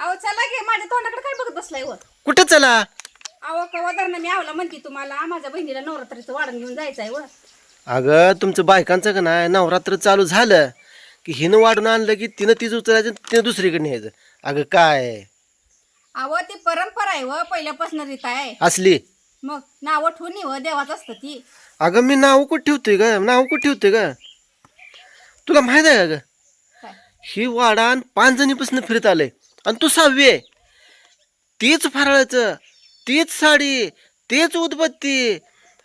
अहो चला गे माझ्या तोंडाकडे काय बघत बसलाय व कुठं चला? अहो कवा धरणं मी आवला म्हणते तुम्हाला. माझ्या बहिणीला नवरात्रीचं वाढण घेऊन जायचंय व अगं तुमचं बायकांचं का नाही? नवरात्र चालू झालं की हिनं वाढून आणलं की तिनं तीच उचलायचं तिनं दुसरीकडे न्यायचं. अगं काय? अहो ती परंपरा आहे व पहिल्यापासून रीत आहे. असली. मग नाव ठेवून व देवाच असतं ती. अगं मी नाव कुठं ठेवतोय ग? नाव कुठं ठेवतोय ग? तुला माहीत आहे का ग? काय? ही वाडान पाच जणीपासून फिरत आलंय. आणि तू सहावी आहे. तीच फराळाचं तीच साडी तेच उदबत्ती.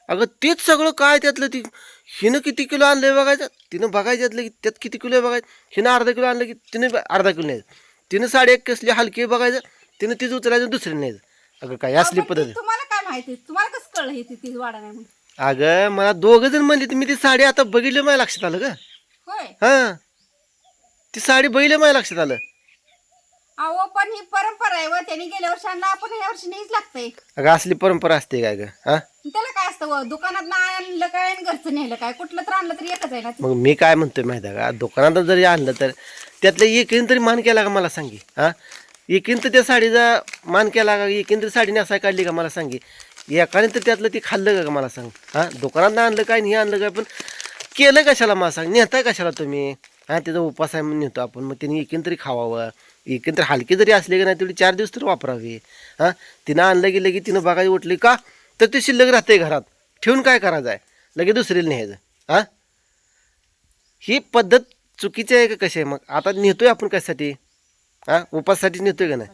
अगं तेच सगळं काय त्यातलं ती? हिनं किती किलो आणलंय बघायचं? तिनं बघायचं त्यातलं की त्यात किती किलो आहे बघायचं? हिनं अर्धा किलो आणलं की तिने अर्धा किलो न्यायचं तिनं साडी एक कसली हलकी आहे बघायचं? तिनं तीच उचलायचं दुसरी न्यायचं अगं काय असली पद्धत तुम्हाला काय माहिती? तुम्हाला कसं कळलं हे ती ती वाढण आहे म्हणून अगं मला दोघं जण म्हणले मी ती साडी आता बघितली माझ्या लक्षात आलं का होय? हां. ती साडी बघितली माझ्या लक्षात आलं. अहो पण ही परंपरा आहे व. त्यांनी गेल्या वर्षी आणला आपण ह्या वर्षी नाहीच लागतंय. अगं असली परंपरा असते काय ग? हा? त्याला काय असतं व? दुकानात आणलं काय आणि घरचं नेलं काय? कुठलं तर आणलं तरी एकच आहे ना. मग मी काय म्हणतोय माहिती आहे का? दुकानात जरी आणलं तर त्यातलं एकीन तरी मान केला का मला सांगी? हा? एकीन तर त्या साडीचा मान केला का? एकीन तरी साडी नेसाय काढली का मला सांगी? एकाने तर त्यातलं ती खाल्लं का मला सांग? हा? दुकानात आणलं काय नाही आणलं काय? पण केलं कशाला मला सांग? नेताय कशाला तुम्ही? हा त्याचा उपास आहे म्हणून नेतो आपण. मग तिने एकीन तरी खावावं. एकीन तर हलकी जरी असली का नाही तेवढी चार दिवस तर वापरावी. हा? तिनं आणलं गेलं की तिनं बघायला उठली का? तर ते शिल्लक राहते घरात. ठेवून काय करायचं आहे? लगे दुसरीला न्यायचं. हा? ही पद्धत चुकीची आहे का कशी आहे मग? आता नेतोय आपण कशासाठी? हा? उपाससाठी नेतोय का नाही?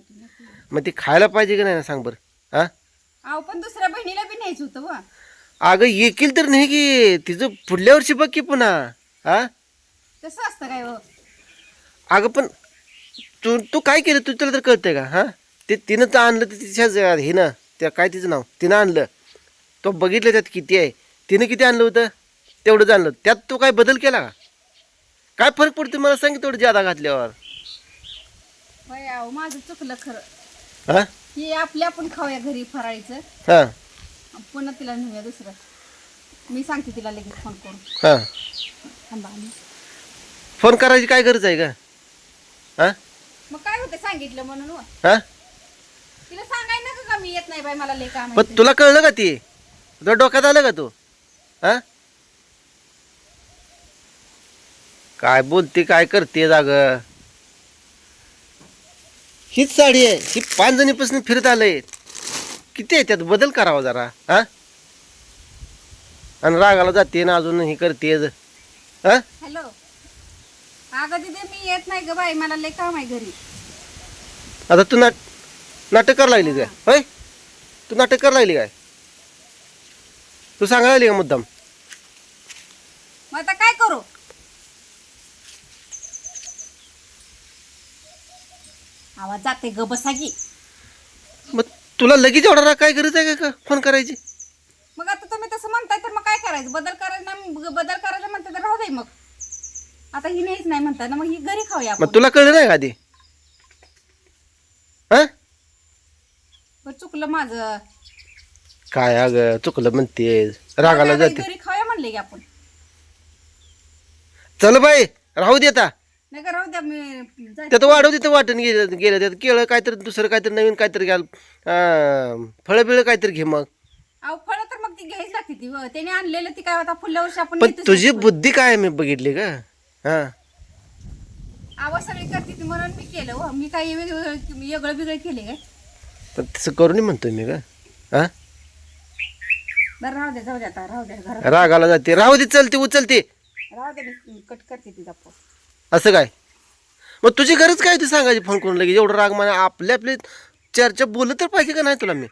मग ती खायला पाहिजे का नाही ना सांग बरं. हा? अहो पण दुसऱ्या बहिणीला बी न्यायचं होतं व. अगं येतील तर नाही की. तिचं पुढल्या वर्षी बघ की पुन्हा. हा? तसं असतं काय अगं पण तू तू काय केलं? तू तुला तर कळतंय का? हा? ते तिनं तर आणलं तर तिच्याच हिनं त्या काय तिचं नाव? तिनं आणलं. तो बघितलं त्यात किती आहे. तिनं किती आणलं होतं? तेवढंच आणलं त्यात तो काय बदल केला का? काय फरक पडतो मला सांग तेवढं जादा घातल्यावर. होय अहो माझं चुकलं खरं. हा? हे आपल्या आपण खाऊया घरी फराळीचं. हा. पुन्हा तिला नेऊया दुसरं. मी सांगते तिला लगेच फोन करून. हा. थांबा आणि. फोन करायची काय गरज आहे का हा? मग काय होतं सांगितलं म्हणून. हा? तिला सांगाय नका का मी येत नाही बाई मला लय काम आहे पण तुला कळलं का ती? तुला डोक्यात आलं का तू? हा? काय बोलते काय करते जाग? हीच साडी आहे. ही पाच जणीपासून फिरत आलंय. किती आहे त्यात? बदल करावा जरा हा? आणि रागाला जाते ना अजून ही करते हा? हॅलो? अगं तिथे मी येत नाही ग बाई. मला लय काम आहे घरी. आता तू नाट नाटक करायला लागली काय? होय? तू नाटक करायला लागली काय? तू सांगायला लागली का मुद्दाम? मग आता काय करू? आवाज जाते ग बसा की. मग तुला लगेच एवढा राग काय गरज आहे का फोन करायची? मग आता तुम्ही तसं म्हणताय तर मग काय करायचं? बदल करायचं ना ब- बदल करायचं म्हणते तर राहू दे मग. आता ही नाहीच नाही म्हणताय ना मग ही घरी खाऊया आपण. मग तुला कळलं नाही का आधी? हा? बरं, चुकलं माझं. काय अग चुकलं म्हणते. रागाला आता जाते. घरी खाऊया म्हणले की आपण. चल बाई राहू दे आता. नाही का राहू द्या मी. त्यात वाढव तिथं वाटून गेलं गेलं त्यात. केळं काहीतरी दुसरं काहीतरी नवीन काहीतरी घ्याल फळं बिळं काहीतरी घे मग. अहो फळं तर मग ती घ्यायच लागते ती व. त्याने आणलेलं ती काय आता पुढल्या वर्षी आपण पण तुझी नाही. बुद्धी काय मी बघितली का हा. आवाज सगळी करते ती म्हणून मी केलं व. मी काही वेगळं केले काय? पण तसं करून म्हणतोय मी का? हा? बरं राहू द्या जाऊ आता राहू घरात. रागाला जाते. राहू दे चलते उचलते. राहू मी कट करते तिचा फोन असं काय? मग तुझी गरज काय ती सांगायची फोन करून लगेच? एवढं राग मला आपले आपले चर्चा बोलत तर पाहिजे का नाही तुला मी?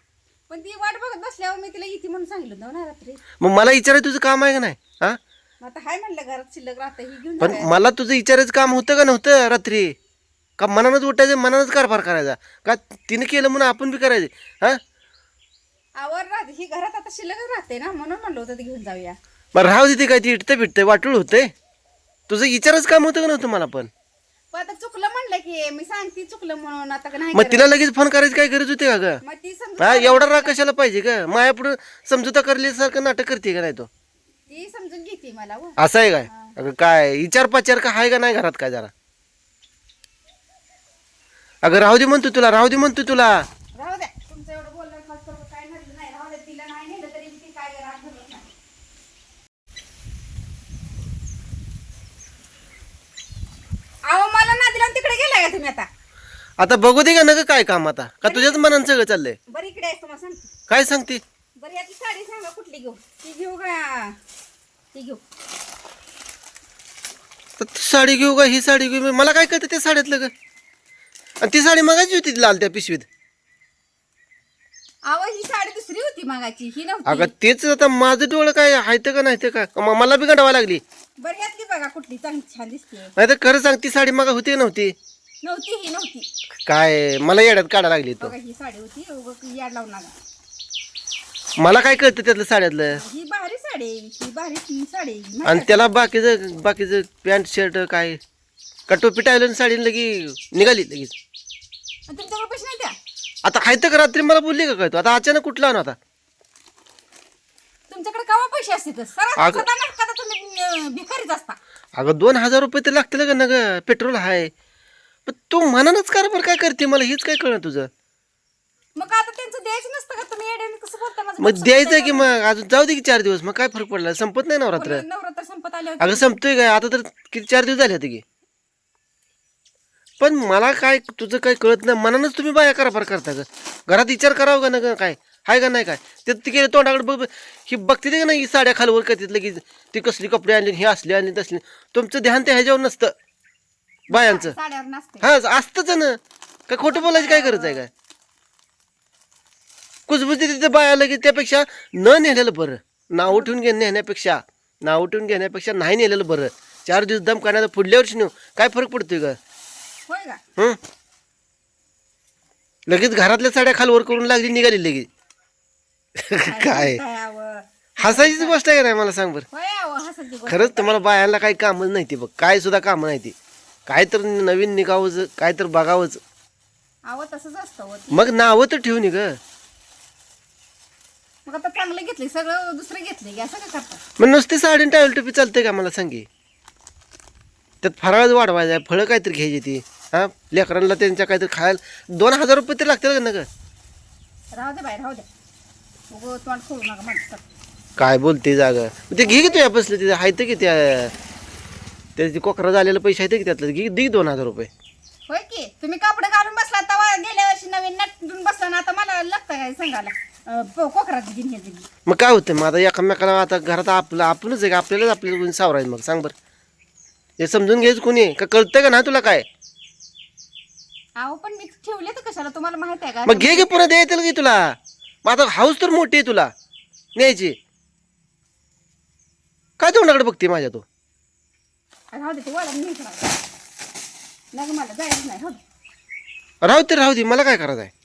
पण ती वाट बघत बसल्यावर मी तिला इथे म्हणून सांगितलं होतं ना रात्री. मग मला विचारायचं तुझं काम आहे का नाही? हा? आता हाय म्हणलं घरात शिल्लक राहतं ही घेऊन पण जाऊया. मला तुझं विचारायचं काम होतं का नव्हतं रात्री? का मनानच उठायचं मनानच कारभार करायचा? का तिने केलं म्हणून आपण बी करायचं? हा? आवर राहते ही घरात आता शिल्लकच राहते ना म्हणून म्हणलं होतं ते घेऊन जाऊया. बरं राहू काय ती इटतं बिटतं वाटूळ होतंय. तुझं विचारच काम होतं का नव्हतं मला पण? पण आता चुकलं म्हणलं की मी सांगते चुकलं म्हणून आता नाही मग. तिला लगेच फोन करायची काय गरज होती का ग? मग ती समजून हा एवढा राग कशाला पाहिजे का माया पुढं समजुता करल्यासारखं नाटक करते का नाही तो? ती समजून घेते मला व. असं आहे काय? अगं काय विचार पाचार का आहे का नाही घरात काय जरा? अगं राहू दे म्हणतो तुला राहू दे म्हणतो तुला. राहू द्या. तुमचं एवढं बोलणं खास करून काय नडलं नाही. राहू द्या. तिला नाही नेलं तरी ती काय राग धरत नाही. अहो मला ना दिला तिकडे गेलाय का तुम्ही आता? आता बघू दे का नका काय काम आता. का तुझ्याच मनानं सगळं चाललंय? बरं इकडे आहे तुम्हाला सांगते. काय सांगते? बरं याची साडी सांगा कुठली घेऊ? ती घेऊ का? ती घेऊ. तर ती साडी घेऊ का? ही साडी घेऊ? मला काय कळतं त्या साड्यातलं ग? आणि ती साडी मागायची होती लाल त्या पिशवीत. अहो ही साडी दुसरी होती मागाची ही अगं नव्हती तेच आता माझं डोळं काय आहे का नाही ते का? म- मला बी गंडावा लागली. बरं यातली बघा कुठली चांगली छान दिसते. नाही तर खरं सांग ती साडी मागा होती का नव्हती? नव्हती ही नव्हती. काय? मला येड्यात काढा लागली तो बघा ही साडी होती. याड लावून मला काय कळतं त्यातलं साड्यातलं? ही भारी साडी आहे, ही भारी साडी आहे. माहिती आणि आहे त्याला बाकीचं बाकीचं पॅन्ट शर्ट काय? का टोपी टाळलं साडी लगी निघाली लगेच. का? आणि तुमच्याकडे पैसे नाही द्या आता हाय तर रात्री मला बोलली का काय तू? आता अचानक कुठला आणू आता? तुमच्याकडे केव्हा पैसे असते तर सरा अगं- सदा ना कदा तुम्ही अं, भिकारीच असता? अगं दोन हजार रुपये तर लागतील का ना ग पेट्रोल हाय. पण तू मनानच कारभार काय करते? मला हेच काय कळलं तुझं? मग आता त्यांचं द्यायचं नसतं का? तुम्ही येड्याने कसं बोलता माझं? मग द्यायचं की अजून जाऊ दे की चार दिवस. मग काय फरक पडला? संपत नाही नवरात्र? का? नवरात्र संपत आले अगं संपतोय काय? आता तर किती चार दिवस झाले होते की. पण मला काय तुझं काय कळत नाही. मनानच तुम्ही बाया कारभार करता ग. घरात विचार करावं का ना ग काय? हाय का नाही काय? ते ती गेले तोंडाकडे बघ ही बघते ते का नाही? ही साड्या खालवर करतात लगेच ती कसली कपडे आणली ही असली आणली तसली. तुमचं ध्यान ते ह्याच्यावर नसतं. बायांचं. साड्यावर नसते. हा असतंच ना. काय खोटं बोलायची काय गरज आहे काय? कुजबुजी तिथे बाया लगेच त्यापेक्षा न नेलेलं बरं. नाव उठून घे नेण्यापेक्षा. नाव उठून घेण्यापेक्षा नाही नेलेलं बरं. चार दिवस दम करण्याचा पुढल्या वर्षी नेऊ. काय फरक पडतोय का होय का? हं? लगेच घरातल्या साड्या खालवर करून लागली निघाली लगेच. काय? हसायचीच गोष्ट आहे का नाही मला सांग बरं? होय अहो हसायची गोष्ट. खरंच तुम्हाला बायांना काही कामच नाही ते बघ. काय सुद्धा कामं नाही ती काय तर नवीन निघावंच काय तर बघावंच. अहो तसंच असतं हो. मग नावं तर ठेवून ग. मग आता चांगलं घेतले सगळं दुसरं घेतले की असं का करतात मग नुसती साडी आणि टावेल टोपी चालते का मला सांगे? त्यात फराळच वाढवायचं आहे फळं काहीतरी घ्यायची ती हां? लेकरांना त्यांच्या काहीतरी खायला दोन हजार रुपये तरी लागतील का ना ग राहू दे बाई राहू उगं तोंड खोलू नका माणसं. काय बोलते जागा? ते घे की तू या बसलं तिथे आहेत की त्या त्याचे कोकरा झालेलं पैसे आहेत की त्यातलं? घे दे दोन हजार रुपये. होय की? तुम्ही कपडे घालून बसला तेव्हा गेल्या वर्षी नवीन नटून बसला ना आता मला लागतं काय सांगायला? कोकराची दिन हे दिली मग काय होतं मग आता एकामेकाला आता घरात आपलं आपणच आहे का? आपल्यालाच आपल्याला कोणी सावरायचं मग? सांग बरं. हे समजून घ्यायचं कोणी? का कळतं का ना तुला काय? अहो पण मी ठेवले तर कशाला? तुम्हाला माहीत आहे का? मग घे घे पुन्हा द्यायचं की तुला. मग आता हाऊस तर मोठी आहे तुला. न्यायची. काय तोंडाकडे बघते माझ्या तू? राहू दे ते वळण नाही करायचं. नाही गं, मला जायचं नाही हो. राहू दे राहू दे. मला काय करायचं आहे